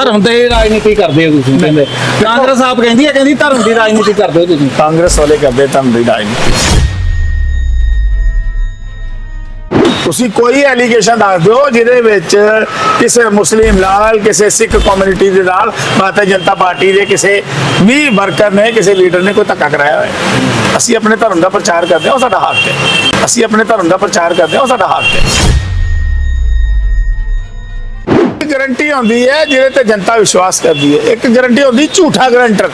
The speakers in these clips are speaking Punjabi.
ਧਰਮ ਤੇ ਰਾਜਨੀਤੀ ਕਰਦੇ ਹੋ ਤੁਸੀਂ। ਕਹਿੰਦੇ ਕਾਂਗਰਸ ਆਪ ਕਹਿੰਦੀ ਹੈ ਕਹਿੰਦੀ ਧਰਮ ਦੀ ਰਾਜਨੀਤੀ ਕਰਦੇ ਹੋ ਤੁਸੀਂ। ਕਾਂਗਰਸ ਵਾਲੇ ਕਰਦੇ ਧਰਮ ਦੀ ਰਾਜਨੀਤੀ। ਤੁਸੀਂ ਕੋਈ ਐਲੀਗੇਸ਼ਨ ਦੱਸ ਦਿਓ ਜਿਹਦੇ ਵਿੱਚ ਕਿਸੇ ਮੁਸਲਿਮ ਨਾਲ ਕਿਸੇ ਸਿੱਖ ਕਮਿਊਨਿਟੀ ਦੇ ਨਾਲ ਭਾਰਤੀ ਜਨਤਾ ਪਾਰਟੀ ਦੇ ਕਿਸੇ ਵੀ ਵਰਕਰ ਨੇ ਕਿਸੇ ਲੀਡਰ ਨੇ ਕੋਈ ਧੱਕਾ ਕਰਾਇਆ ਹੋਇਆ। ਅਸੀਂ ਆਪਣੇ ਧਰਮ ਦਾ ਪ੍ਰਚਾਰ ਕਰਦੇ ਹਾਂ ਉਹ ਸਾਡਾ ਹੱਕ ਹੈ। ਅਸੀਂ ਆਪਣੇ ਧਰਮ ਦਾ ਪ੍ਰਚਾਰ ਕਰਦੇ ਹਾਂ ਉਹ ਸਾਡਾ ਹੱਕ ਹੈ। ਗਾਰੰਟੀ ਹੁੰਦੀ ਹੈ ਜਿਹਦੇ ਤੇ ਜਨਤਾ ਵਿਸ਼ਵਾਸ ਕਰਦੀ ਹੈ। ਇੱਕ ਗਾਰੰਟੀ ਹੁੰਦੀ ਝੂਠਾ ਗਰੰਟਰ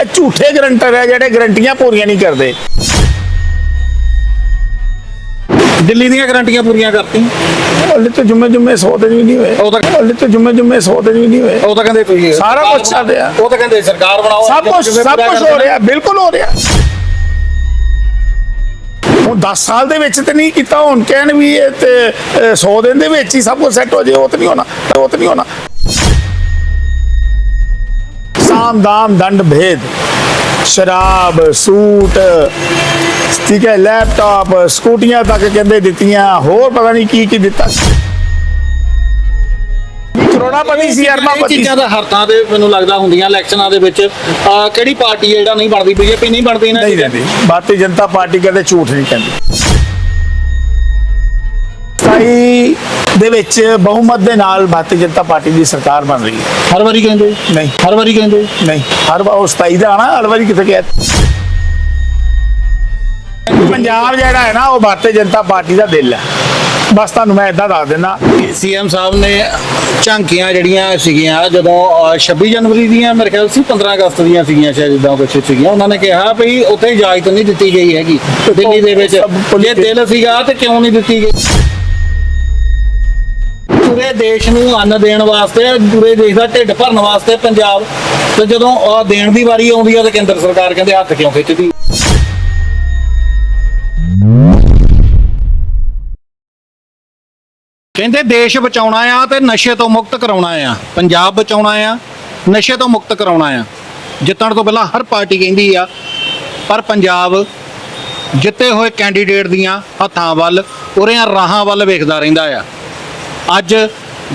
ਇਹ ਝੂਠੇ ਗਰੰਟਰ ਹੈ ਜਿਹੜੇ ਗਰੰਟੀਆਂ ਪੂਰੀਆਂ ਨਹੀਂ ਕਰਦੇ। ਦਿੱਲੀ ਦੀਆਂ ਗਰੰਟੀਆਂ ਪੂਰੀਆਂ ਕਰਤੀ ਹਲੇ ਤੇ ਜੁਮੇ ਜੁਮੇ 100 ਦਿਨ ਵੀ ਨਹੀਂ ਹੋਏ। ਉਹ ਤਾਂ ਹਲੇ ਤੇ ਜੁਮੇ ਜੁਮੇ 100 ਦਿਨ ਵੀ ਨਹੀਂ ਹੋਏ। ਉਹ ਤਾਂ ਕਹਿੰਦੇ ਤੁਸੀਂ ਸਾਰਾ ਕੁਛ ਚੱਲ ਰਿਹਾ। ਉਹ ਤਾਂ ਕਹਿੰਦੇ ਸਰਕਾਰ ਬਣਾਓ। ਸਭ ਕੁਝ ਸਭ ਕੁਝ ਹੋ ਰਿਹਾ ਬਿਲਕੁਲ ਹੋ ਰਿਹਾ। ਹੁਣ 10 ਸਾਲ ਦੇ ਵਿੱਚ ਤੇ ਨਹੀਂ ਕੀਤਾ ਹੁਣ ਕਹਿਣ ਵੀ ਇਹ ਤੇ ਅਹ, 100 ਦਿਨ ਦੇ ਵਿੱਚ ਹੀ ਸਭ ਕੁਝ ਸੈੱਟ ਹੋ ਜੇ ਉਹ ਤੇ ਨਹੀਂ ਹੋਣਾ ਉਹ ਤੇ ਨਹੀਂ ਹੋਣਾ। ਸਾਮ ਦਾਮ ਦੰਡ ਭੇਦ ਸ਼ਰਾਬ ਸੂਟ ਠੀਕ ਹੈ ਲੈਪਟਾਪ ਸਕੂਟੀਆਂ ਤੱਕ ਕਹਿੰਦੇ ਦਿੱਤੀਆਂ ਹੋਰ ਪਤਾ ਨਹੀਂ ਕੀ ਕੀ ਦਿੱਤਾ। ਕਰੋੜਾਪਤੀ ਸੀ ਅਰਬਾਪਤੀ ਚੀਜ਼ਾਂ ਦਾ ਹਰਤਾਂ ਦੇ ਮੈਨੂੰ ਲੱਗਦਾ ਹੁੰਦੀਆਂ ਇਲੈਕਸ਼ਨਾਂ ਦੇ ਵਿੱਚ। ਕਿਹੜੀ ਪਾਰਟੀ ਹੈ ਜਿਹੜਾ ਨਹੀਂ ਬਣਦੀ? ਬੀਜੇਪੀ ਨਹੀਂ ਬਣਦੀ ਇਹਨਾਂ ਨਹੀਂ ਰਹਿੰਦੀ ਭਾਰਤੀ ਜਨਤਾ ਪਾਰਟੀ ਕਦੇ ਝੂਠ ਨਹੀਂ ਕਹਿੰਦੀ। ਸਤਾਈ ਦੇ ਵਿੱਚ ਬਹੁਮਤ ਦੇ ਨਾਲ ਭਾਰਤੀ ਜਨਤਾ ਪਾਰਟੀ ਦੀ ਸਰਕਾਰ ਬਣ ਰਹੀ ਹੈ। ਹਰ ਵਾਰੀ ਕਹਿੰਦੇ ਨਹੀਂ। ਹਰ ਵਾਰੀ ਕਹਿੰਦੇ ਨਹੀਂ। ਹਰ ਵਾਰ ਉਹ 27 ਦਾ ਆਣਾ ਹਰ ਵਾਰੀ ਕਿਥੇ ਗਿਆ ਪੰਜਾਬ ਜਿਹੜਾ ਹੈ ਨਾ ਉਹ ਭਾਰਤੀ ਜਨਤਾ ਪਾਰਟੀ ਦਾ ਦਿਲ ਹੈ। ਬਸ ਤੁਹਾਨੂੰ ਮੈਂ ਇਦਾਂ ਦੱਸ ਦਿੰਦਾ। ਸੀਐਮ ਸਾਹਿਬ ਨੇ ਝਾਂਕੀਆਂ ਜਿਹੜੀਆਂ ਸੀਗੀਆਂ ਜਦੋਂ ਅਹ, 26 ਜਨਵਰੀ ਦੀਆਂ ਮੇਰੇ ਖਿਆਲ ਸੀ 15 ਅਗਸਤ ਦੀਆਂ ਸੀਗੀਆਂ ਸ਼ਾਇਦ ਇਦਾਂ ਕੁਝ ਸੀਗੀਆਂ। ਉਹਨਾਂ ਨੇ ਕਿਹਾ ਵੀ ਉੱਥੇ ਇਜਾਜ਼ਤ ਨਹੀਂ ਦਿੱਤੀ ਗਈ ਹੈਗੀ ਦਿੱਲੀ ਦੇ ਵਿੱਚ। ਜੇ ਦਿਲ ਸੀਗਾ ਤੇ ਕਿਉਂ ਨਹੀਂ ਦਿੱਤੀ ਗਈ? ਪੂਰੇ ਦੇਸ਼ ਨੂੰ ਅੰਨ ਦੇਣ ਵਾਸਤੇ ਪੂਰੇ ਦੇਸ਼ ਦਾ ਢਿੱਡ ਭਰਨ ਵਾਸਤੇ ਪੰਜਾਬ ਤੇ ਜਦੋਂ ਦੇਣ ਦੀ ਵਾਰੀ ਆਉਂਦੀ ਹੈ ਤੇ ਕੇਂਦਰ ਸਰਕਾਰ ਕਹਿੰਦੇ ਹੱਥ ਕਿਉਂ ਖਿੱਚਦੀ? ਕਹਿੰਦੇ ਦੇਸ਼ ਬਚਾਉਣਾ ਆ ਤੇ ਨਸ਼ੇ ਤੋਂ ਮੁਕਤ ਕਰਾਉਣਾ ਆ। ਪੰਜਾਬ ਬਚਾਉਣਾ ਆ, ਨਸ਼ੇ ਤੋਂ ਮੁਕਤ ਕਰਾਉਣਾ ਆ। ਜਿੱਤਣ ਤੋਂ ਪਹਿਲਾਂ ਹਰ ਪਾਰਟੀ ਕਹਿੰਦੀ ਆ, ਪਰ ਪੰਜਾਬ ਜਿੱਤੇ ਹੋਏ ਕੈਂਡੀਡੇਟ ਦੀਆਂ ਹੱਥਾਂ ਵੱਲ ਉਰਿਆਂ ਰਾਹਾਂ ਵੱਲ ਵੇਖਦਾ ਰਹਿੰਦਾ ਆ। ਅੱਜ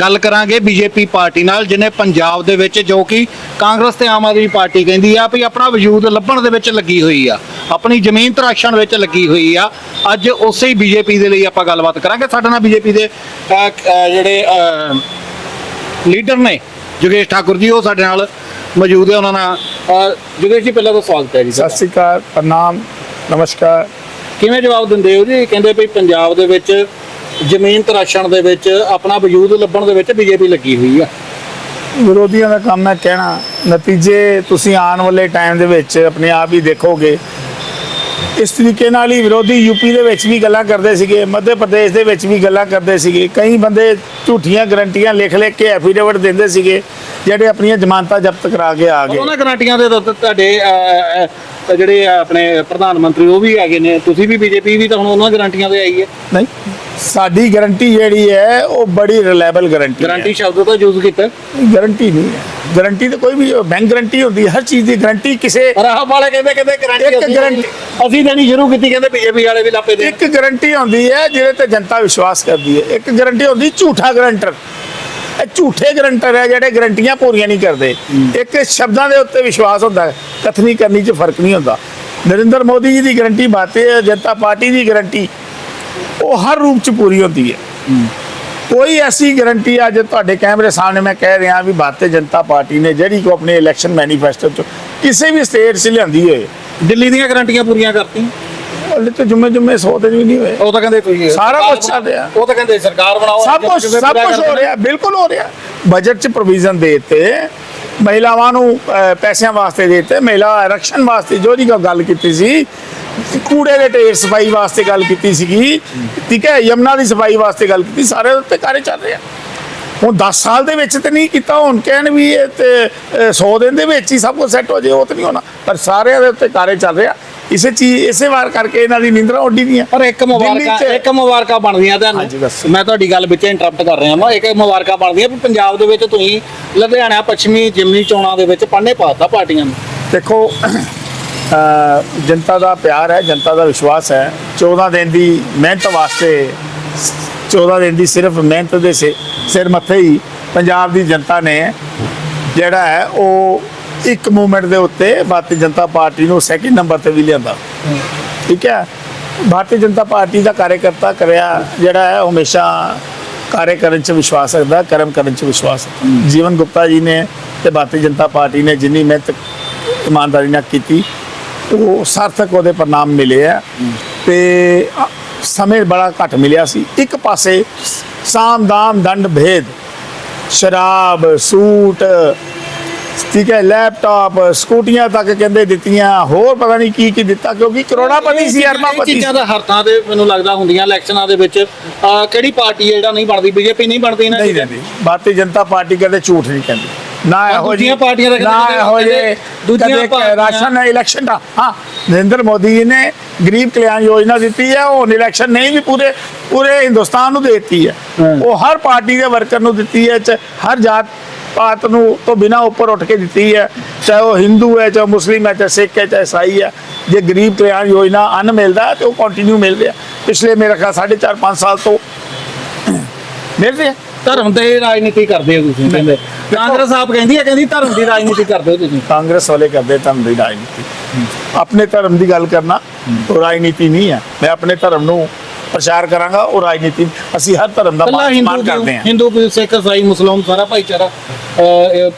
ਗੱਲ ਕਰਾਂਗੇ ਬੀਜੇਪੀ ਪਾਰਟੀ ਨਾਲ ਜਿਹਨੇ ਪੰਜਾਬ ਦੇ ਵਿੱਚ ਜੋ ਕਿ ਕਾਂਗਰਸ ਤੇ ਆਮ ਆਦਮੀ ਪਾਰਟੀ ਕਹਿੰਦੀ ਆ ਵੀ ਆਪਣਾ ਵਜੂਦ ਲੱਭਣ ਦੇ ਵਿੱਚ ਲੱਗੀ ਹੋਈ ਆ ਆਪਣੀ ਜ਼ਮੀਨ ਤਰਾਸ਼ਣ ਵਿੱਚ ਲੱਗੀ ਹੋਈ ਆ। ਅੱਜ ਉਸੇ ਹੀ ਬੀਜੇਪੀ ਦੇ ਲਈ ਆਪਾਂ ਗੱਲਬਾਤ ਕਰਾਂਗੇ। ਸਾਡੇ ਨਾਲ ਬੀਜੇਪੀ ਦੇ ਅਹ, ਅਹ, ਜਿਹੜੇ ਅਹ, ਲੀਡਰ ਨੇ ਜੋਗੇਸ਼ ਠਾਕੁਰ ਜੀ ਉਹ ਸਾਡੇ ਨਾਲ ਮੌਜੂਦ ਹੈ ਉਹਨਾਂ ਨਾਲ ਅਹ, ਜੋਗੇਸ਼ ਜੀ ਪਹਿਲਾਂ ਤਾਂ ਸਵਾਗਤ ਹੈ ਜੀ ਸਤਿ ਤੁਹਾਡਾ। ਸ੍ਰੀ ਅਕਾਲ ਪ੍ਰਣਾਮ ਨਮਸਕਾਰ। ਕਿਵੇਂ ਜਵਾਬ ਦਿੰਦੇ ਹੋ ਜੀ? ਕਹਿੰਦੇ ਵੀ ਪੰਜਾਬ ਦੇ ਵਿੱਚ ਜ਼ਮੀਨ ਤਰਾਸ਼ਣ ਦੇ ਵਿੱਚ ਆਪਣਾ ਵਜੂਦ ਲੱਭਣ ਦੇ ਵਿੱਚ ਬੀਜੇਪੀ ਲੱਗੀ ਹੋਈ ਆ। ਵਿਰੋਧੀਆਂ ਦਾ ਕੰਮ ਹੈ ਕਹਿਣਾ ਨਤੀਜੇ ਤੁਸੀਂ ਆਉਣ ਵਾਲੇ ਟਾਈਮ ਦੇ ਵਿੱਚ ਆਪਣੇ ਆਪ ਹੀ ਦੇਖੋਗੇ। ਇਸ ਤਰੀਕੇ ਨਾਲ ਹੀ ਵਿਰੋਧੀ ਯੂਪੀ ਦੇ ਵਿੱਚ ਵੀ ਗੱਲਾਂ ਕਰਦੇ ਸੀਗੇ ਮੱਧ ਪ੍ਰਦੇਸ਼ ਦੇ ਵਿੱਚ ਵੀ ਗੱਲਾਂ ਕਰਦੇ ਸੀਗੇ। ਕਈ ਬੰਦੇ ਝੂਠੀਆਂ ਗਰੰਟੀਆਂ ਲਿਖ ਲਿਖ ਕੇ ਐਫੀਡੇਵਿਟ ਦਿੰਦੇ ਸੀਗੇ ਜਿਹੜੇ ਆਪਣੀਆਂ ਜ਼ਮਾਨਤਾਂ ਜ਼ਬਤ ਕਰਾ ਕੇ ਆ ਗਏ। ਉਹਨਾਂ ਗਰੰਟੀਆਂ ਦੇ ਤੁਹਾਡੇ ਜਿਹੜੇ ਆਪਣੇ ਪ੍ਰਧਾਨ ਮੰਤਰੀ ਉਹ ਵੀ ਹੈਗੇ ਨੇ। ਤੁਸੀਂ ਵੀ ਬੀਜੇਪੀ ਵੀ ਤਾਂ ਹੁਣ ਉਹਨਾਂ ਗਰੰਟੀਆਂ ਤੇ ਆਈ ਹੈ। ਨਹੀਂ ਸਾਡੀ ਗਾਰੰਟੀ ਜਿਹੜੀ ਹੈ ਉਹ ਬੜੀ ਰਿਲਾਇਬਲ ਗਾਰੰਟੀ ਗਰੰਟੀ ਸ਼ਬਦ ਤਾਂ ਯੂਜ਼ ਕੀਤਾ। ਗਾਰੰਟੀ ਨਹੀਂ ਹੈ। ਗਾਰੰਟੀ ਤਾਂ ਕੋਈ ਵੀ ਬੈਂਕ ਗਾਰੰਟੀ ਹੁੰਦੀ ਹੈ ਹਰ ਚੀਜ਼ ਦੀ ਗਾਰੰਟੀ ਕਿਸੇ ਰਾਹ ਵਾਲੇ ਕਹਿੰਦੇ ਕਹਿੰਦੇ ਇੱਕ ਗਰੰਟੀ ਅਸੀਂ ਦੇਣੀ ਸ਼ੁਰੂ ਕੀਤੀ ਕਹਿੰਦੇ ਬੀਜੇਪੀ ਵਾਲੇ ਵੀ ਲਾਪੇ ਦੇ ਇੱਕ ਗਾਰੰਟੀ ਹੁੰਦੀ ਹੈ ਜਿਹਦੇ ਤੇ ਜਨਤਾ ਵਿਸ਼ਵਾਸ ਕਰਦੀ ਹੈ। ਇੱਕ ਗਾਰੰਟੀ ਹੁੰਦੀ ਝੂਠਾ ਗਾਰੰਟਰ। ਇਹ ਝੂਠੇ ਗਾਰੰਟਰ ਹੈ ਜਿਹੜੇ ਗਾਰੰਟੀਆਂ ਪੂਰੀਆਂ ਨਹੀਂ ਕਰਦੇ। ਇੱਕ ਸ਼ਬਦਾਂ ਦੇ ਉੱਤੇ ਵਿਸ਼ਵਾਸ ਹੁੰਦਾ ਹੈ ਕਥਨੀ ਕਰਨੀ 'ਚ ਫ਼ਰਕ ਨਹੀਂ ਹੁੰਦਾ। ਨਰਿੰਦਰ ਮੋਦੀ ਜੀ ਦੀ ਗਾਰੰਟੀ ਭਾਰਤੀ ਜਨਤਾ ਪਾਰਟੀ ਦੀ ਗਾਰੰਟੀ ਉਹ ਹਰ ਰੂਪ 'ਚ ਪੂਰੀ ਹੁੰਦੀ ਹੈ। ਕੋਈ ਐਸੀ ਗਾਰੰਟੀ ਅੱਜ ਤੁਹਾਡੇ ਕੈਮਰੇ ਸਾਹਮਣੇ ਮੈਂ ਕਹਿ ਰਿਹਾ ਵੀ ਭਾਰਤੀ ਜਨਤਾ ਪਾਰਟੀ ਨੇ ਜਿਹੜੀ ਕੋ ਆਪਣੇ ਇਲੈਕਸ਼ਨ ਮੈਨੀਫੈਸਟੋ 'ਚ ਕਿਸੇ ਵੀ ਸਟੇਟ 'ਚ ਲਿਆਂਦੀ ਹੋਏ। ਦਿੱਲੀ ਦੀਆਂ ਗਰੰਟੀਆਂ ਪੂਰੀਆਂ ਕਰਤੀ ਹਲੇ ਤੇ ਜੁਮੇ ਜੁਮੇ 100 ਦਿਨ ਵੀ ਨਹੀਂ ਹੋਏ। ਉਹ ਤਾਂ ਕਹਿੰਦੇ ਤੁਸੀਂ ਸਾਰਾ ਕੁਛ ਚੱਲ ਰਿਹਾ। ਉਹ ਤਾਂ ਕਹਿੰਦੇ ਸਰਕਾਰ ਬਣਾਓ ਸਭ ਕੁਝ ਸਭ ਕੁਝ ਹੋ ਰਿਹਾ ਬਿਲਕੁਲ ਹੋ ਰਿਹਾ। ਬਜਟ 'ਚ ਪ੍ਰੋਵੀਜ਼ਨ ਦੇ ਦਿੱਤੇ ਮਹਿਲਾਵਾਂ ਨੂੰ ਪੈਸਿਆਂ ਵਾਸਤੇ ਦਿੱਤੇ ਮਹਿਲਾ ਆਰਕਸ਼ਣ ਵਾਸਤੇ ਜੋ ਦੀ ਗੱਲ ਕੀਤੀ ਸੀ ਕੂੜੇ ਦੇ ਢੇਰ ਸਫ਼ਾਈ ਵਾਸਤੇ ਗੱਲ ਕੀਤੀ ਸੀਗੀ ਠੀਕ ਹੈ ਯਮਨਾ ਦੀ ਸਫ਼ਾਈ ਵਾਸਤੇ ਗੱਲ ਕੀਤੀ ਸਾਰੇ ਉੱਤੇ ਕਾਰੇ ਚੱਲ ਰਿਹਾ। ਹੁਣ 10 ਸਾਲ ਦੇ ਵਿੱਚ ਤੇ ਨਹੀਂ ਕੀਤਾ ਹੁਣ ਕਹਿਣ ਵੀ ਇਹ ਤੇ ਅਹ, 100 ਦਿਨ ਦੇ ਵਿੱਚ ਹੀ ਸਭ ਕੁਝ ਸੈੱਟ ਹੋ ਜੇ ਉਹ ਤੇ ਨਹੀਂ ਹੋਣਾ। ਪਰ ਸਾਰਿਆਂ ਦੇ ਉੱਤੇ ਕਾਰੇ ਚੱਲ ਰਿਹਾ। ਇਸੇ ਚੀਜ਼ ਇਸੇ ਵਾਰ ਕਰਕੇ ਇਹਨਾਂ ਦੀ ਨਿੰਦਰਾ ਉੱਡੀ ਦੀਆਂ। ਪਰ ਇੱਕ ਦਿੱਲੀ ਮੁਬਾਰਕਾਂ 'ਚ- ਇੱਕ ਮੁਬਾਰਕਾਂ ਬਣਦੀਆਂ ਹਾਂਜੀ, ਤੁਹਾਨੂੰ ਦੱਸੋ। ਮੈਂ ਤੁਹਾਡੀ ਗੱਲ ਵਿੱਚ ਇੰਟਰਰਪਟ ਕਰ ਰਿਹਾ ਹਾਂ ਇੱਕ ਮੁਬਾਰਕਾਂ ਬਣਦੀਆਂ ਵੀ ਪੰਜਾਬ ਦੇ ਵਿੱਚ ਤੁਸੀਂ ਲੁਧਿਆਣਾ ਪੱਛਮੀ ਜਿਮਨੀ ਚੋਣਾਂ ਦੇ ਵਿੱਚ ਪੰਨੇ ਪਾਤਾ ਪਾਰਟੀਆਂ ਨੂੰ। ਦੇਖੋ ਅ, ਜਨਤਾ ਦਾ ਪਿਆਰ ਹੈ ਜਨਤਾ ਦਾ ਵਿਸ਼ਵਾਸ ਹੈ। 14 ਦਿਨ ਦੀ ਮਿਹਨਤ ਵਾਸਤੇ 14 ਦਿਨ ਦੀ ਸਿਰਫ ਮਿਹਨਤ ਦੇ ਸਿ- ਸਿਰ ਮੱਥੇ ਹੀ ਪੰਜਾਬ ਦੀ ਜਨਤਾ ਨੇ ਜਿਹੜਾ ਹੈ ਉਹ ਇੱਕ ਮੂਵਮੈਂਟ ਦੇ ਉੱਤੇ ਭਾਰਤੀ ਜਨਤਾ ਪਾਰਟੀ ਨੂੰ ਸੈਕਿੰਡ ਨੰਬਰ ਤੇ ਵੀ ਲਿਆਂਦਾ। ਠੀਕ ਹੈ? ਭਾਰਤੀ ਜਨਤਾ ਪਾਰਟੀ ਦਾ ਕਾਰਜਕਰਤਾ ਕਰਿਆ ਜਿਹੜਾ ਹੈ ਹਮੇਸ਼ਾ ਕਾਰਜ ਕਰਨ ਚ ਵਿਸ਼ਵਾਸ ਰੱਖਦਾ ਕਰਮ ਕਰਨ ਚ ਵਿਸ਼ਵਾਸ। ਜੀਵਨ ਗੁਪਤਾ ਜੀ ਨੇ ਤੇ ਭਾਰਤੀ ਜਨਤਾ ਪਾਰਟੀ ਨੇ ਜਿੰਨੀ ਮਿਹਨਤ ਇਮਾਨਦਾਰੀ ਨਾਲ ਕੀਤੀ ਉਹ ਸਾਰਥਕ ਉਹਦੇ ਪਰਿਣਾਮ ਮਿਲੇ ਆ। ਤੇ ਸਮੇਂ ਬੜਾ ਘੱਟ ਮਿਲਿਆ ਸੀ। ਇੱਕ ਪਾਸੇ ਸਾਮ ਦਾਮ ਦੰਡ ਭੇਦ ਸ਼ਰਾਬ ਸੂਟ ਠੀਕ ਹੈ ਲੈਪਟਾਪ ਸਕੂਟੀਆਂ ਤੱਕ ਕਹਿੰਦੇ ਦਿੱਤੀਆਂ ਹੋਰ ਪਤਾ ਨਹੀਂ ਕੀ ਕੀ ਦਿੱਤਾ ਕਿਉਂਕਿ ਕਰੋੜਾਪਤੀ ਸੀ ਅਰਬਾਪਤੀ ਚੀਜ਼ਾਂ ਦਾ ਹਰਤਾਂ ਦੇ ਮੈਨੂੰ ਲੱਗਦਾ ਹੁੰਦੀਆਂ ਇਲੈਕਸ਼ਨਾਂ ਦੇ ਵਿੱਚ। ਕਿਹੜੀ ਪਾਰਟੀ ਜਿਹੜਾ ਨਹੀਂ ਬਣਦੀ? ਬੀਜੇਪੀ ਨਹੀਂ ਬਣਦੀ ਨਾ ਨਹੀਂ ਦਿੰਦੀ ਭਾਰਤੀ ਜਨਤਾ ਪਾਰਟੀ ਕਦੇ ਝੂਠ ਨਹੀਂ ਕਹਿੰਦੀ। ਨਾ ਇਹੋ ਜਿਹੀ ਪਾਰਟੀਆਂ ਦਾ ਨਾ ਇਹੋ ਕਦੇ ਦੂਜੀਆਂ ਰਾਸ਼ਨ ਇਲੈਕਸ਼ਨ ਦਾ। ਹਾਂ ਨਰਿੰਦਰ ਮੋਦੀ ਜੀ ਨੇ ਗਰੀਬ ਕਲਿਆਣ ਯੋਜਨਾ ਦਿੱਤੀ ਹੈ ਉਹ ਇਲੈਕਸ਼ਨ ਨਹੀਂ ਵੀ ਪੂਰੇ ਪੂਰੇ ਹਿੰਦੁਸਤਾਨ ਨੂੰ ਦੇ ਦਿੱਤੀ ਹੈ। ਉਹ ਹਰ ਪਾਰਟੀ ਦੇ ਵਰਕਰ ਨੂੰ ਦਿੱਤੀ ਹੈ ਹਰ ਜਾਤ ਪਾਤ ਨੂੰ ਤੋਂ ਬਿਨਾ ਉੱਪਰ ਉੱਠ ਕੇ ਦਿੱਤੀ ਹੈ ਚਾਹੇ ਉਹ ਹਿੰਦੂ ਹੈ ਚਾਹੇ ਮੁਸਲਿਮ ਹੈ ਚਾਹੇ ਸਿੱਖ ਹੈ ਚਾਹੇ ਈਸਾਈ ਹੈ ਜੇ ਗਰੀਬ ਕਲਿਆਣ ਯੋਜਨਾ ਅਨ ਮਿਲਦਾ ਤੇ ਉਹ ਕੰਟੀਨਿਊ ਮਿਲ ਰਿਹਾ ਪਿਛਲੇ ਮੇਰੇ ਖਿਆਲ 4.5 5 ਸਾਲ ਤੋਂ ਮਿਲ ਰਿਹਾ ਧਰਮ ਤੇ ਰਾਜਨੀਤੀ ਕਰਦੇ ਹੋ ਤੁਸੀਂ ਕਹਿੰਦੇ। ਕਾਂਗਰਸ ਆਪ ਕਹਿੰਦੀ ਹੈ ਕਹਿੰਦੀ ਧਰਮ ਦੀ ਰਾਜਨੀਤੀ ਕਰਦੇ ਹੋ ਤੁਸੀਂ। ਕਾਂਗਰਸ ਵਾਲੇ ਕਰਦੇ ਧਰਮ ਦੀ ਰਾਜਨੀਤੀ। ਆਪਣੇ ਧਰਮ ਦੀ ਗੱਲ ਕਰਨਾ ਉਹ ਰਾਜਨੀਤੀ ਨਹੀਂ ਹੈ। ਮੈਂ ਆਪਣੇ ਧਰਮ ਨੂੰ ਪ੍ਰਚਾਰ ਕਰਾਂਗਾ ਉਹ ਰਾਜਨੀਤੀ ਅਸੀਂ ਹਰ ਧਰਮ ਦਾ ਮਾਨ ਕਰਦੇ ਹਾਂ। ਹਿੰਦੂ ਸਿੱਖ ਇਸਾਈ ਮੁਸਲਮਾਨ ਸਾਰਾ ਭਾਈਚਾਰਾ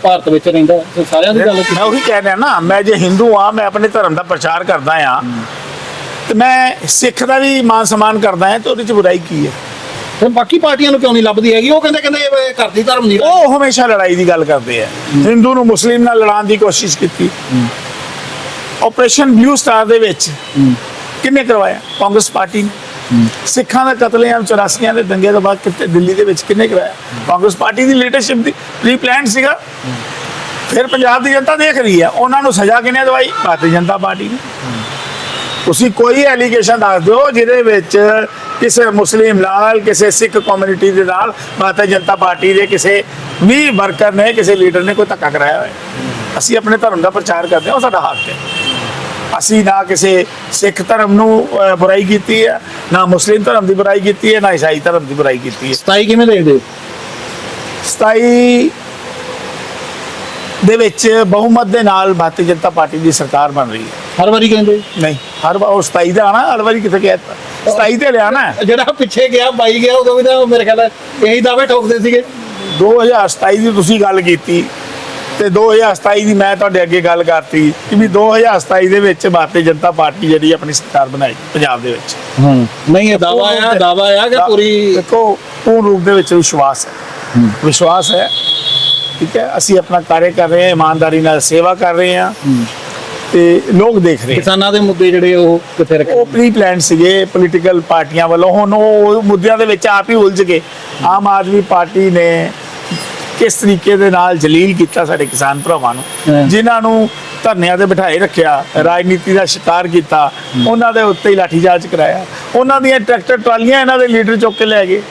ਭਾਰਤ ਵਿੱਚ ਰਹਿੰਦਾ ਤੇ ਸਾਰਿਆਂ ਦੀ ਗੱਲ ਮੈਂ ਉਹੀ ਕਹਿ ਰਿਹਾ ਨਾ ਮੈਂ ਜੇ ਹਿੰਦੂ ਆ ਮੈਂ ਆਪਣੇ ਧਰਮ ਦਾ ਪ੍ਰਚਾਰ ਕਰਦਾ ਆ ਤੇ ਮੈਂ ਸਿੱਖ ਦਾ ਵੀ ਮਾਨ ਸਨਮਾਨ ਕਰਦਾ ਹਾਂ ਤੇ ਉਹਦੇ ਚ ਬੁਰਾਈ ਕੀ ਹੈ? ਫਿਰ ਬਾਕੀ ਪਾਰਟੀਆਂ ਨੂੰ ਕਿਉਂ ਨਹੀਂ ਲੱਭਦੀ ਹੈਗੀ? ਉਹ ਕਹਿੰਦੇ ਕਹਿੰਦੇ ਕਰਦੀ ਧਰਮ ਦੀ ਉਹ ਹਮੇਸ਼ਾ ਲੜਾਈ ਦੀ ਗੱਲ ਕਰਦੇ ਆ। ਹਿੰਦੂ ਨੂੰ ਮੁਸਲਿਮ ਨਾਲ ਲੜਾਉਣ ਦੀ ਕੋਸ਼ਿਸ਼ ਕੀਤੀ। ਆਪਰੇਸ਼ਨ ਬਲੂ ਸਟਾਰ ਦੇ ਵਿੱਚ ਕਿੰਨੇ ਕਰਵਾਇਆ? ਕਾਂਗਰਸ ਪਾਰਟੀ ਨੇ। ਸਿੱਖਾਂ ਦਾ ਕਤਲੇਆਮ 84 ਦੇ ਦੰਗੇ ਤੋਂ ਬਾਅਦ ਕਿਤੇ ਦਿੱਲੀ ਦੇ ਵਿੱਚ ਕਿੰਨੇ ਕਰਾਇਆ ਕਾਂਗਰਸ ਪਾਰਟੀ ਦੀ ਲੀਡਰਸ਼ਿਪ ਦੀ ਪ੍ਰੀ ਪਲਾਨ ਸੀਗਾ। ਫਿਰ ਪੰਜਾਬ ਦੀ ਜਨਤਾ ਦੇਖ ਰਹੀ ਹੈ। ਉਹਨਾਂ ਨੂੰ ਸਜ਼ਾ ਕਿਹਨੇ ਦਵਾਈ? ਭਾਰਤੀ ਜਨਤਾ ਪਾਰਟੀ ਨੇ। ਤੁਸੀਂ ਕੋਈ ਐਲੀਗੇਸ਼ਨ ਦੱਸ ਦਿਓ ਜਿਹਦੇ ਵਿੱਚ ਕਿਸੇ ਮੁਸਲਿਮ ਨਾਲ, ਕਿਸੇ ਸਿੱਖ ਕਮਿਊਨਿਟੀ ਦੇ ਨਾਲ ਭਾਰਤੀ ਜਨਤਾ ਪਾਰਟੀ ਦੇ ਕਿਸੇ ਵੀ ਵਰਕਰ ਨੇ, ਕਿਸੇ ਲੀਡਰ ਨੇ ਕੋਈ ਧੱਕਾ ਕਰਾਇਆ ਹੋਇਆ। ਅਸੀਂ ਆਪਣੇ ਧਰਮ ਦਾ ਪ੍ਰਚਾਰ ਕਰਦੇ ਹਾਂ, ਉਹ ਸਾਡਾ ਹੱਕ ਹੈ। ਅਸੀਂ ਨਾ ਕਿਸੇ ਸਿੱਖ ਧਰਮ ਨੂੰ ਬੁਰਾਈ ਕੀਤੀ ਹੈ ਨਾ ਮੁਸਲਿਮ ਧਰਮ ਦੀ ਬੁਰਾਈ ਕੀਤੀ ਹੈ ਨਾ ਈਸਾਈ ਧਰਮ ਦੀ ਬੁਰਾਈ ਕੀਤੀ ਹੈ। 27 ਕਿਵੇਂ ਦੇਖਦੇ ਹੋ 27 ਦੇ ਵਿੱਚ ਬਹੁਮਤ ਦੇ ਨਾਲ ਭਾਰਤੀ ਜਨਤਾ ਪਾਰਟੀ ਦੀ ਸਰਕਾਰ ਬਣ ਰਹੀ ਹੈ। ਹਰ ਵਾਰੀ ਕਹਿੰਦੇ? ਨਹੀਂ ਹਰ ਵਾਰ ਉਹ 27 ਦਾ ਆਣਾ ਹਰ ਵਾਰੀ ਕਿੱਥੇ ਕਹਿਤਾ 27 ਤੇ ਲਿਆਣਾ। ਜਿਹੜਾ ਪਿੱਛੇ ਗਿਆ ਬਾਈ ਗਿਆ ਉਦੋਂ ਵੀ ਤਾਂ ਮੇਰੇ ਖਿਆਲ ਹੈ ਇਹੀ ਦਾਅਵੇ ਠੋਕਦੇ ਸੀਗੇ। 2027 ਦੀ ਤੁਸੀਂ ਗੱਲ ਕੀਤੀ ਤੇ 2027 ਦੀ ਮੈਂ ਤੁਹਾਡੇ ਅੱਗੇ ਗੱਲ ਕਰਤੀ ਕਿ ਵੀ 2027 ਦੇ ਵਿੱਚ ਭਾਰਤੀ ਜਨਤਾ ਪਾਰਟੀ ਜਿਹੜੀ ਆਪਣੀ ਸਰਕਾਰ ਬਣਾਈ ਪੰਜਾਬ ਦੇ ਵਿੱਚ। ਹਾਂ। ਨਹੀਂ ਇਹ ਦਾਵਾ ਆ ਦਾਵਾ ਆ ਕਿ ਪੂਰੀ ਦੇਖੋ ਪੂਰਨ ਰੂਪ ਦੇ ਵਿੱਚ ਵਿਸ਼ਵਾਸ ਹੈ। ਵਿਸ਼ਵਾਸ ਹੈ। ਠੀਕ ਹੈ ਅਸੀਂ ਆਪਣਾ ਕਾਰਜ ਕਰ ਰਹੇ ਹਾਂ ਇਮਾਨਦਾਰੀ ਨਾਲ ਸੇਵਾ ਕਰ ਰਹੇ ਹਾਂ। ਤੇ ਲੋਕ ਦੇਖ ਰਹੇ ਕਿਸਾਨਾਂ ਦੇ ਮੁੱਦੇ ਜਿਹੜੇ ਉਹ ਕਿੱਥੇ ਰੱਖੇ ਉਹ ਪ੍ਰੀ ਪਲਾਨ ਸੀਗੇ ਪੋਲੀਟੀਕਲ ਪਾਰਟੀਆਂ ਵੱਲੋਂ। ਹੁਣ ਉਹ ਮੁੱਦਿਆਂ ਦੇ ਵਿੱਚ ਆਪ ਹੀ ਉਲਝ ਗਏ। ਆਮ ਆਦਮੀ ਪਾਰਟੀ ਨੇ ਕਿਸ ਤਰੀਕੇ ਦੇ ਨਾਲ ਜਲੀਲ ਕੀਤਾ ਸਾਡੇ ਕਿਸਾਨ ਭਰਾਵਾਂ। ਨੂੰ ਜਿਨ੍ਹਾਂ ਨੂੰ ਧਰਨਿਆਂ ਤੇ ਬਿਠਾਏ ਰੱਖਿਆ ਰਾਜਨੀਤੀ ਦਾ ਸ਼ਿਕਾਰ ਕੀਤਾ ਉਹਨਾਂ ਦੇ ਉੱਤੇ ਹੀ ਲਾਠੀਚਾਰਜ ਕਰਾਇਆ। ਉਹਨਾਂ ਦੀਆਂ ਟਰੈਕਟਰ ਟਰਾਲੀਆਂ ਇਹਨਾਂ ਦੇ ਲੀਡਰ ਚੁੱਕ ਕੇ ਲੈ ਗਏ।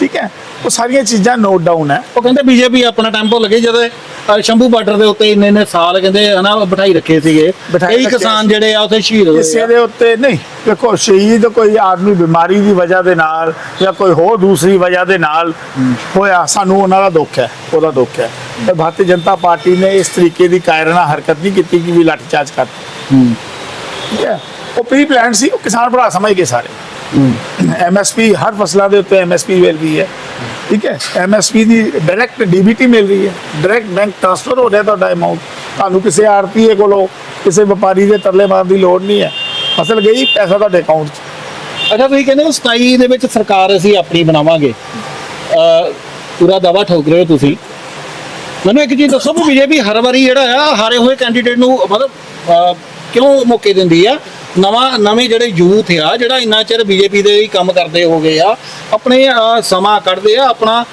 ਠੀਕ ਹੈ? ਉਹ ਸਾਰੀਆਂ ਚੀਜ਼ਾਂ ਨੋਟ ਡਾਊਨ ਹੈ। ਉਹ ਕਹਿੰਦੇ ਬੀਜੇਪੀ ਆਪਣਾ ਟੈਂਪੋ ਲੱਗੇ ਜਦੋਂ ਅਹ, ਸ਼ੰਭੂ ਬਾਰਡਰ ਦੇ ਉੱਤੇ ਇੰਨੇ ਇੰਨੇ ਸਾਲ ਕਹਿੰਦੇ ਹਨਾ ਬਿਠਾਈ ਰੱਖੇ ਸੀਗੇ। ਬਿਠਾਈ ਕਈ ਰੱਖੇ ਕਿਸਾਨ। ਜਿਹੜੇ ਆ ਉੱਥੇ ਸ਼ਹੀਦ ਹੋਏ ਕਿਸੇ ਆ। ਦੇ ਉੱਤੇ ਨਹੀਂ ਦੇਖੋ ਸ਼ਹੀਦ ਕੋਈ ਆਦਮੀ ਬਿਮਾਰੀ ਦੀ ਵਜ੍ਹਾ ਦੇ ਨਾਲ ਜਾਂ ਕੋਈ ਹੋਰ ਦੂਸਰੀ ਵਜ੍ਹਾ ਦੇ ਨਾਲ ਹੋਇਆ ਸਾਨੂੰ ਉਹਨਾਂ ਦਾ ਦੁੱਖ ਹੈ ਉਹਦਾ ਦੁੱਖ ਹੈ। ਤੇ ਭਾਰਤੀ ਜਨਤਾ ਪਾਰਟੀ ਨੇ ਇਸ ਤਰੀਕੇ ਦੀ ਕਾਇਰਨਾ ਹਰਕਤ ਨਹੀਂ ਕੀਤੀ ਕਿ ਵੀ ਲਾਠੀਚਾਰਜ ਕਰ ਠੀਕ ਹੈ? ਉਹ ਪ੍ਰੀ ਪਲਾਨ ਸੀ ਉਹ ਕਿਸਾਨ ਭਰਾ ਸਮਝ ਗਏ ਸਾਰੇ। ਐਮਐਸਪੀ ਹਰ ਫਸਲਾਂ ਦੇ ਉੱਤੇ ਐਮਐਸਪੀ ਮਿਲ ਰਹੀ ਹੈ। ਠੀਕ ਹੈ? ਐਮਐਸਪੀ ਦੀ ਡਾਇਰੈਕਟ ਡੀਬੀਟੀ ਮਿਲ ਰਹੀ ਹੈ। ਡਾਇਰੈਕਟ ਬੈਂਕ ਟ੍ਰਾਂਸਫਰ ਹੋ ਰਿਹਾ ਤੁਹਾਡਾ ਅਮਾਉਂਟ ਤੁਹਾਨੂੰ ਕਿਸੇ ਆਰਤੀਏ ਕੋਲੋਂ, ਕਿਸੇ ਵਪਾਰੀ ਦੇ ਤਰਲੇ ਮਾਰਨ ਦੀ ਲੋੜ ਨਹੀਂ ਹੈ। ਫਸਲ ਗਈ, ਪੈਸਾ ਤੁਹਾਡੇ ਅਕਾਊਂਟ 'ਚ। ਅੱਛਾ, ਤੁਸੀਂ ਕਹਿੰਦੇ ਹੋ 27 ਦੇ ਵਿੱਚ ਸਰਕਾਰ ਅਸੀਂ ਆਪਣੀ ਬਣਾਵਾਂਗੇ। ਪੂਰਾ ਦਾਵਾ ਠੋਕ ਰਹੇ ਹੋ ਤੁਸੀਂ। ਮੈਨੂੰ ਇੱਕ ਚੀਜ਼ ਦੱਸੋ ਵੀ ਬੀਜੇਪੀ ਹਰ ਵਾਰੀ ਜਿਹੜਾ ਆ, ਹਾਰੇ ਹੋਏ ਕੈਂਡੀਡੇਟ ਨੂੰ ਮਤਲਬ ਕਿਉਂ ਮੌਕੇ ਦਿੰਦੀ ਆ? ਨਵਾਂ ਨਵੇਂ ਜਿਹੜੇ ਯੂਥ ਆ ਜਿਹੜਾ ਇੰਨਾ ਚਿਰ ਬੀਜੇਪੀ ਦੇ ਹੀ ਕੰਮ ਕਰਦੇ ਹੋ ਗਏ ਆ ਆਪਣੇ ਸਮਾਂ ਕੱਢਦੇ ਆ ਆਪਣਾ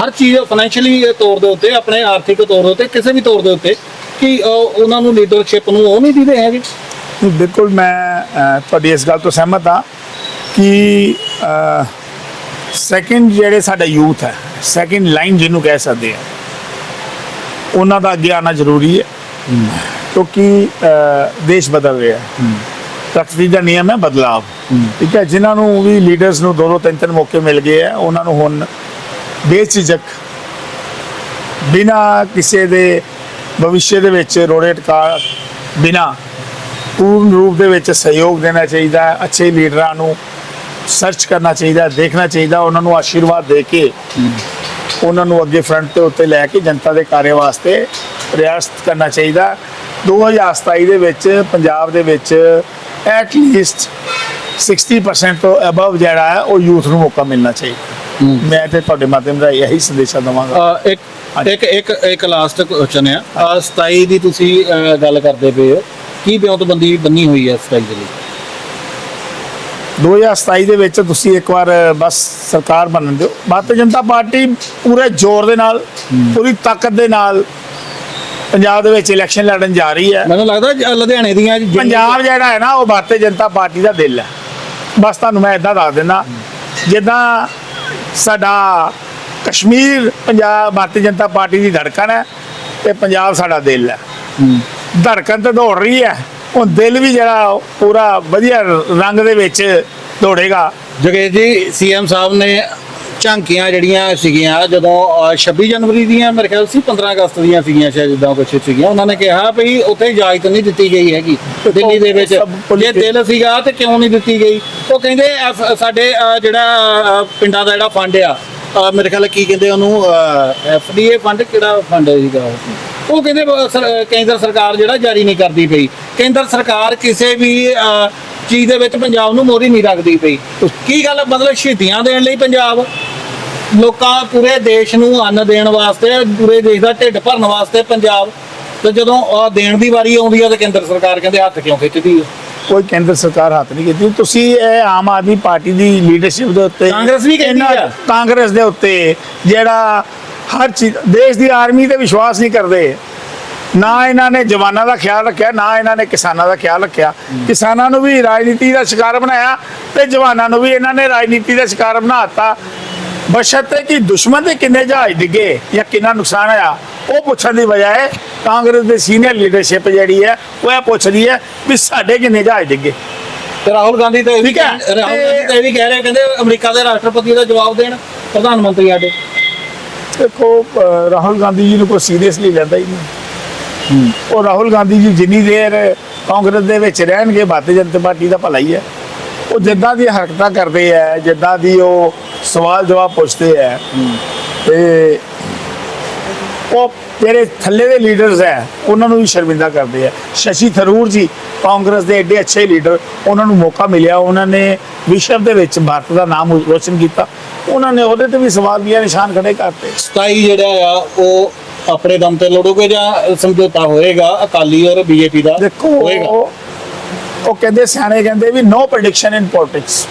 ਹਰ ਚੀਜ਼ ਫਾਈਨੈਂਸ਼ੀਅਲੀ ਤੌਰ ਦੇ ਉੱਤੇ ਆਪਣੇ ਆਰਥਿਕ ਤੌਰ ਦੇ ਉੱਤੇ ਕਿਸੇ ਵੀ ਤੌਰ ਦੇ ਉੱਤੇ ਕਿ ਉਹਨਾਂ ਨੂੰ ਲੀਡਰਸ਼ਿਪ ਨੂੰ ਉਹ ਨਹੀਂ ਦਿੰਦੇ ਹੈਗੇ। ਬਿਲਕੁਲ ਮੈਂ ਤੁਹਾਡੀ ਇਸ ਗੱਲ ਤੋਂ ਸਹਿਮਤ ਹਾਂ ਕਿ ਸੈਕਿੰਡ ਜਿਹੜੇ ਸਾਡਾ ਯੂਥ ਹੈ ਸੈਕਿੰਡ ਲਾਈਨ ਜਿਹਨੂੰ ਕਹਿ ਸਕਦੇ ਆ ਉਹਨਾਂ ਦਾ ਅੱਗੇ ਆਉਣਾ ਜ਼ਰੂਰੀ ਹੈ ਕਿਉਂਕਿ ਦੇਸ਼ ਬਦਲ ਰਿਹਾ ਹੈ। ਪ੍ਰਕਿਰਤੀ ਦਾ ਨਿਯਮ ਹੈ ਬਦਲਾਵ। ਠੀਕ ਹੈ ਜਿਨ੍ਹਾਂ ਨੂੰ ਵੀ ਲੀਡਰਸ ਨੂੰ ਦੋ ਦੋ ਤਿੰਨ ਤਿੰਨ ਮੌਕੇ ਮਿਲ ਗਏ ਆ ਉਹਨਾਂ ਨੂੰ ਹੁਣ ਬੇਝਿਜਕ ਬਿਨਾ ਕਿਸੇ ਦੇ ਭਵਿੱਖ ਦੇ ਵਿੱਚ ਰੋੜੇ ਟਕਾ ਬਿਨਾ ਪੂਰਨ ਰੂਪ ਦੇ ਵਿੱਚ ਸਹਿਯੋਗ ਦੇਣਾ ਚਾਹੀਦਾ ਹੈ ਅੱਛੇ ਲੀਡਰਾਂ ਨੂੰ ਸਰਚ ਕਰਨਾ ਚਾਹੀਦਾ ਹੈ, ਦੇਖਣਾ ਚਾਹੀਦਾ ਉਹਨਾਂ ਨੂੰ ਆਸ਼ੀਰਵਾਦ ਦੇ ਕੇ ਉਹਨਾਂ ਨੂੰ ਅੱਗੇ ਫਰੰਟ ਤੇ ਉੱਤੇ ਲੈ ਕੇ ਜਨਤਾ ਦੇ ਕਾਰਜ ਵਾਸਤੇ ਪ੍ਰਯਾਸ ਕਰਨਾ ਚਾਹੀਦਾ ਹੈ। 2027 ਦੇ ਵਿੱਚ ਪੰਜਾਬ ਦੇ ਵਿੱਚ ਐਟ ਲੀਸਟ 60% ਤੋਂ ਅਬਵ ਜਿਹੜਾ ਹੈ ਉਹ ਯੂਥ ਨੂੰ ਮੌਕਾ ਮਿਲਣਾ ਚਾਹੀਦਾ। ਮੈਂ ਤੇ ਤੁਹਾਡੇ ਮਾਧਿਅਮ ਰਾਹੀਂ ਇਹੀ ਸੰਦੇਸ਼ਾ ਦਵਾਂਗਾ। ਇੱਕ ਇੱਕ ਇੱਕ ਇੱਕ ਲਾਸਟ ਕੁਐਸਚਨ ਆ ਅ, 27 ਦੀ ਤੁਸੀਂ ਗੱਲ ਕਰਦੇ ਪਏ ਹੋ। ਕੀ ਬਿਉਂਤਬੰਦੀ ਬੰਨੀ ਹੋਈ ਹੈ 27 ਦੇ ਲਈ? 2027 ਦੇ ਵਿੱਚ ਤੁਸੀਂ ਇੱਕ ਵਾਰ ਬਸ ਸਰਕਾਰ ਬਣਨ ਦਿਓ। ਭਾਰਤੀ ਜਨਤਾ ਪਾਰਟੀ ਪੂਰੇ ਜ਼ੋਰ ਦੇ ਨਾਲ ਪੂਰੀ ਤਾਕਤ ਦੇ ਨਾਲ ਪੰਜਾਬ ਦੇ ਵਿੱਚ ਇਲੈਕਸ਼ਨ ਲੜਨ ਜਾ ਰਹੀ ਹੈ। ਮੈਨੂੰ ਲੱਗਦਾ ਜ- ਲੁਧਿਆਣੇ ਦੀਆਂ ਪੰਜਾਬ ਜਿਹੜਾ ਹੈ ਨਾ ਉਹ ਭਾਰਤੀ ਜਨਤਾ ਪਾਰਟੀ ਦਾ ਦਿਲ ਹੈ। ਬਸ ਤੁਹਾਨੂੰ ਮੈਂ ਇਦਾਂ ਦੱਸ ਦਿੰਦਾ ਜਿੱਦਾਂ ਸਾਡਾ ਕਸ਼ਮੀਰ ਪੰਜਾਬ ਭਾਰਤੀ ਜਨਤਾ ਪਾਰਟੀ ਦੀ ਧੜਕਣ ਹੈ ਤੇ ਪੰਜਾਬ ਸਾਡਾ ਦਿਲ ਹੈ। ਹੂੰ। ਧੜਕਣ ਤੇ ਦੌੜ ਰਹੀ ਹੈ ਹੁਣ ਦਿਲ ਵੀ ਜਿਹੜਾ ਉਹ ਪੂਰਾ ਵਧੀਆ ਰੰਗ ਦੇ ਵਿੱਚ ਦੌੜੇਗਾ। ਜਗੇਸ਼ ਜੀ ਸੀਐਮ ਸਾਹਿਬ ਨੇ ਝਾਂਕੀਆਂ ਜਿਹੜੀਆਂ ਸੀਗੀਆਂ ਜਦੋਂ ਅ, 26 ਜਨਵਰੀ ਦੀਆਂ ਮੇਰੇ ਖਿਆਲ ਸੀ 15 ਅਗਸਤ ਦੀਆਂ ਸੀਗੀਆਂ ਸ਼ਾਇਦ ਜਿੱਦਾਂ ਕੁਛ ਸੀਗੀਆਂ। ਉਹਨਾਂ ਨੇ ਕਿਹਾ ਵੀ ਉੱਥੇ ਇਜਾਜ਼ਤ ਨਹੀਂ ਦਿੱਤੀ ਗਈ ਹੈਗੀ। ਦਿੱਲੀ ਦੇ ਵਿੱਚ ਜੇ ਦਿਲ ਸੀਗਾ ਤੇ ਕਿਉਂ ਨਹੀਂ ਦਿੱਤੀ ਗਈ? ਉਹ ਕਹਿੰਦੇ ਸਾਡੇ ਜਿਹੜਾ ਪਿੰਡਾਂ ਦਾ ਜਿਹੜਾ ਫੰਡ ਆ ਮੇਰੇ ਖਿਆਲ ਕੀ ਕਹਿੰਦੇ ਉਹਨੂੰ ਐਫਡੀਏ ਫੰਡ ਕਿਹੜਾ ਫੰਡ ਸੀਗਾ ਉਹ? ਉਹ ਕਹਿੰਦੇ ਕੇਂਦਰ ਸਰਕਾਰ ਜਿਹੜਾ ਜਾਰੀ ਨਹੀਂ ਕਰਦੀ ਪਈ। ਕੇਂਦਰ ਸਰਕਾਰ ਕਿਸੇ ਵੀ ਚੀਜ਼ ਦੇ ਵਿੱਚ ਪੰਜਾਬ ਨੂੰ ਮੋਰੀ ਨਹੀਂ ਰੱਖਦੀ ਪਈ। ਕੀ ਗੱਲ ਮਤਲਬ ਸ਼ਹੀਦੀਆਂ ਦੇਣ ਲਈ ਪੰਜਾਬ। ਲੋਕਾਂ ਪੂਰੇ ਦੇਸ਼ ਨੂੰ ਅੰਨ ਦੇਣ ਵਾਸਤੇ ਪੂਰੇ ਦੇਸ਼ ਦਾ ਢਿੱਡ ਭਰਨ ਵਾਸਤੇ ਪੰਜਾਬ। ਤੇ ਜਦੋਂ ਅਹ, ਦੇਣ ਦੀ ਵਾਰੀ ਆਉਂਦੀ ਹੈ ਤੇ ਕੇਂਦਰ ਸਰਕਾਰ ਕਹਿੰਦੇ ਹੱਥ ਕਿਉਂ ਖਿੱਚਦੀ ਹੈ ਕੋਈ ਕੇਂਦਰ ਸਰਕਾਰ ਹੱਥ ਨਹੀਂ ਕੀਤੀ ਤੁਸੀਂ ਇਹ ਆਮ ਆਦਮੀ ਪਾਰਟੀ ਦੀ ਲੀਡਰਸ਼ਿਪ ਦੇ ਉੱਤੇ ਕਾਂਗਰਸ ਵੀ ਕਹਿੰਦੀ ਆ। ਕਾਂਗਰਸ ਦੇ ਉੱਤੇ ਜਿਹੜਾ ਹਰ ਚੀਜ਼ ਦੇਸ਼ ਦੀ ਆਰਮੀ ਤੇ ਵਿਸ਼ਵਾਸ ਨਹੀਂ ਕਰਦੇ। ਨਾ ਇਹਨਾਂ ਨੇ ਜਵਾਨਾਂ ਦਾ ਖਿਆਲ ਰੱਖਿਆ ਨਾ ਇਹਨਾਂ ਨੇ ਕਿਸਾਨਾਂ ਦਾ ਖਿਆਲ ਰੱਖਿਆ। ਕਿਸਾਨਾਂ ਨੂੰ ਵੀ ਰਾਜਨੀਤੀ ਦਾ ਸ਼ਿਕਾਰ ਬਣਾਇਆ ਤੇ ਜਵਾਨਾਂ ਨੂੰ ਵੀ ਇਹਨਾਂ ਨੇ ਰਾਜਨੀਤੀ ਦਾ ਸ਼ਿਕਾਰ ਬਣਾਤਾ। ਬਸ਼ਰਤੇ ਕਿ ਦੁਸ਼ਮਣ ਦੇ ਕਿੰਨੇ ਜਹਾਜ਼ ਡਿੱਗੇ ਜਾਂ ਕਿੰਨਾ ਨੁਕਸਾਨ ਹੋਇਆ ਉਹ ਪੁੱਛਣ ਦੀ ਬਜਾਏ ਕਾਂਗਰਸ ਦੇ ਸੀਨੀਅਰ ਲੀਡਰਸ਼ਿਪ ਜਿਹੜੀ ਹੈ ਉਹ ਇਹ ਪੁੱਛਦੀ ਹੈ ਵੀ ਸਾਡੇ ਕਿੰਨੇ ਜਹਾਜ਼ ਡਿੱਗੇ। ਤੇ ਰਾਹੁਲ ਗਾਂਧੀ ਤਾਂ ਇਹ ਵੀ। ਕਹਿ- ਰਾਹੁਲ ਗਾਂਧੀ ਤਾਂ ਇਹ ਵੀ ਕਹਿ ਰਹੇ ਕਹਿੰਦੇ ਅਮਰੀਕਾ ਦੇ ਰਾਸ਼ਟਰਪਤੀ ਦਾ ਜਵਾਬ ਦੇਣ ਪ੍ਰਧਾਨ ਮੰਤਰੀ ਸਾਡੇ। ਦੇਖੋ ਰਾਹੁਲ ਗਾਂਧੀ ਜੀ ਨੂੰ ਕੋਈ ਸੀਰੀਅਸਲੀ ਲੈਂਦਾ ਹੀ ਨਹੀਂ। ਉਹ ਰਾਹੁਲ ਗਾਂਧੀ ਜੀ ਜਿੰਨੀ ਦੇਰ ਕਾਂਗਰਸ ਦੇ ਵਿੱਚ ਰਹਿਣਗੇ, ਭਾਰਤੀ ਜਨਤਾ ਪਾਰਟੀ ਦਾ ਭਲਾ ਹੀ ਹੈ। ਉਹ ਜਿੱਦਾਂ ਦੀ ਹਰਕਤਾਂ ਕਰਦੇ ਆ, ਜਿੱਦਾਂ ਦੀ ਉਹ ਸਵਾਲ ਜਵਾਬ ਪੁੱਛਦੇ ਆ, ਤੇ ਉਹ ਜਿਹੜੇ ਥੱਲੇ ਦੇ ਲੀਡਰਸ ਹੈ, ਉਹਨਾਂ ਨੂੰ ਵੀ ਸ਼ਰਮਿੰਦਾ ਕਰਦੇ ਆ। ਸ਼ਸ਼ੀ ਥਰੂਰ ਜੀ, ਕਾਂਗਰਸ ਦੇ ਐਡੇ ਅੱਛੇ ਲੀਡਰ, ਉਹਨਾਂ ਨੂੰ ਮੌਕਾ ਮਿਲਿਆ, ਉਹਨਾਂ ਨੇ ਵਿਸ਼ਵ ਦੇ ਵਿੱਚ ਭਾਰਤ ਦਾ ਨਾਮ ਰੋਸ਼ਨ ਕੀਤਾ। ਉਹਨਾਂ ਨੇ ਉਹਦੇ ਤੇ ਵੀ ਸਵਾਲ ਵੀ ਨਿਸ਼ਾਨ ਖੜੇ ਕਰਤੇ। 27 ਜਿਹੜਾ ਆ, ਉਹ ਆਪਣੇ ਦਮ ਤੇ ਲੜੋਗੇ ਜਾਂ ਸਮਝੌਤਾ ਹੋਏਗਾ ਅਕਾਲੀ ਔਰ ਬੀਜੇਪੀ ਦਾ? ਦੇਖੋ ਹੋਏਗਾ। ਉਹ ਕਹਿੰਦੇ ਸਿਆਣੇ ਕਹਿੰਦੇ ਵੀ ਨੋ ਪ੍ਰੈਡਿਕਸ਼ਨ ਇਨ ਪੋਲਿਟਿਕਸ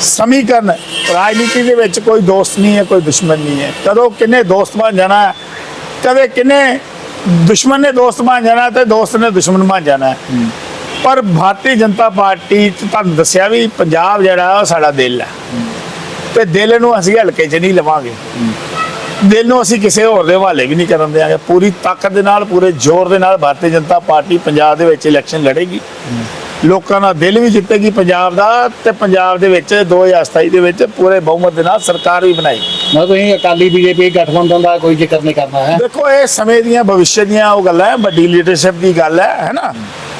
ਸਮੀਕਰਨ ਰਾਜਨੀਤੀ ਦੇ ਵਿੱਚ ਕੋਈ ਦੋਸਤ ਨਹੀਂ ਹੈ ਕੋਈ ਦੁਸ਼ਮਣ ਨਹੀਂ ਹੈ। ਕਦੋਂ ਕਿੰਨੇ ਦੋਸਤ ਬਣ ਜਾਣਾ ਹੈ, ਕਦੇ ਕਿੰਨੇ ਦੁਸ਼ਮਣ ਨੇ ਦੋਸਤ ਬਣ ਜਾਣਾ ਤੇ ਦੋਸਤ ਨੇ ਦੁਸ਼ਮਣ ਬਣ ਜਾਣਾ। ਪਰ ਭਾਰਤੀ ਜਨਤਾ ਪਾਰਟੀ ਤੁਹਾਨੂੰ ਦੱਸਿਆ ਵੀ ਪੰਜਾਬ ਜਿਹੜਾ ਉਹ ਸਾਡਾ ਦਿਲ ਹੈ। ਤੇ ਦਿਲ ਨੂੰ ਅਸੀਂ ਹਲਕੇ 'ਚ ਨਹੀਂ ਲਵਾਂਗੇ। ਦਿਲ ਨੂੰ ਅਸੀਂ ਕਿਸੇ ਹੋਰ ਦੇ ਹਵਾਲੇ ਵੀ ਨਹੀਂ ਕਰਨ ਦਿਆਂਗੇ। ਪੂਰੀ ਤਾਕਤ ਦੇ ਨਾਲ ਪੂਰੇ ਜ਼ੋਰ ਦੇ ਨਾਲ ਭਾਰਤੀ ਜਨਤਾ ਪਾਰਟੀ ਪੰਜਾਬ ਦੇ ਵਿੱਚ ਇਲੈਕਸ਼ਨ ਲੜੇਗੀ। ਲੋਕਾਂ ਦਾ ਦਿਲ ਵੀ ਜਿੱਤੇਗੀ ਪੰਜਾਬ ਦਾ ਤੇ ਪੰਜਾਬ ਦੇ ਵਿੱਚ 2027 ਦੇ ਵਿੱਚ ਪੂਰੇ ਬਹੁਮਤ ਦੇ ਨਾਲ ਸਰਕਾਰ ਵੀ ਬਣਾਈ ਮੈਂ ਤੁਸੀਂ ਅਕਾਲੀ ਬੀਜੇਪੀ ਗਠਬੰਧਨ ਦਾ ਕੋਈ ਜ਼ਿਕਰ ਨਹੀਂ ਕਰਨਾ ਹੈ। ਦੇਖੋ ਇਹ ਸਮੇਂ ਦੀਆਂ ਭਵਿੱਖ ਦੀਆਂ ਉਹ ਗੱਲਾਂ ਹੈ ਵੱਡੀ ਲੀਡਰਸ਼ਿਪ ਦੀ ਗੱਲ ਹੈ ਹੈਨਾ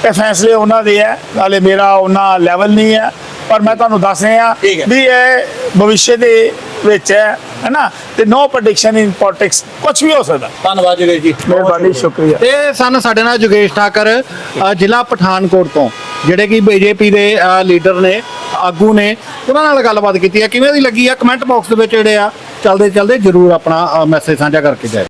ਇਹ ਫੈਸਲੇ ਉਹਨਾਂ ਦੇ ਹੈ ਨਾਲੇ ਮੇਰਾ ਉਹਨਾਂ ਲੈਵਲ ਨਹੀਂ ਹੈ। ਪਰ ਮੈਂ ਤੁਹਾਨੂੰ ਦੱਸ ਰਿਹਾ। ਵੀ ਇਹ ਭਵਿੱਖ ਦੇ ਵਿੱਚ ਹੈ ਹੈਨਾ ਤੇ ਨੋ ਪ੍ਰੈਡਿਕਸ਼ਨ ਇਨ ਪੋਲਿਟਿਕਸ ਕੁਝ ਵੀ ਹੋ ਸਕਦਾ। ਧੰਨਵਾਦ ਜੀ ਜੀ। ਮਿਹਰਬਾਨੀ ਸ਼ੁਕਰੀਆ। ਤੇ ਸਨ ਸਾਡੇ ਨਾਲ ਜੋਗੇਸ਼ ਠਾਕਰ ਜ਼ਿਲ੍ਹਾ ਪਠਾਨਕੋਟ ਤੋਂ ਜਿਹੜੇ ਕਿ ਬੀਜੇਪੀ ਦੇ ਲੀਡਰ ਨੇ ਆਗੂ ਨੇ ਉਹਨਾਂ ਨਾਲ ਗੱਲਬਾਤ ਕੀਤੀ ਹੈ। ਕਿਵੇਂ ਦੀ ਲੱਗੀ ਆ? ਕਮੈਂਟ ਬਾਕਸ ਦੇ ਵਿੱਚ ਜਿਹੜੇ ਆ ਚਲਦੇ ਚਲਦੇ ਜਰੂਰ ਆਪਣਾ ਮੈਸੇਜ ਸਾਂਝਾ ਕਰਕੇ ਜਾਏ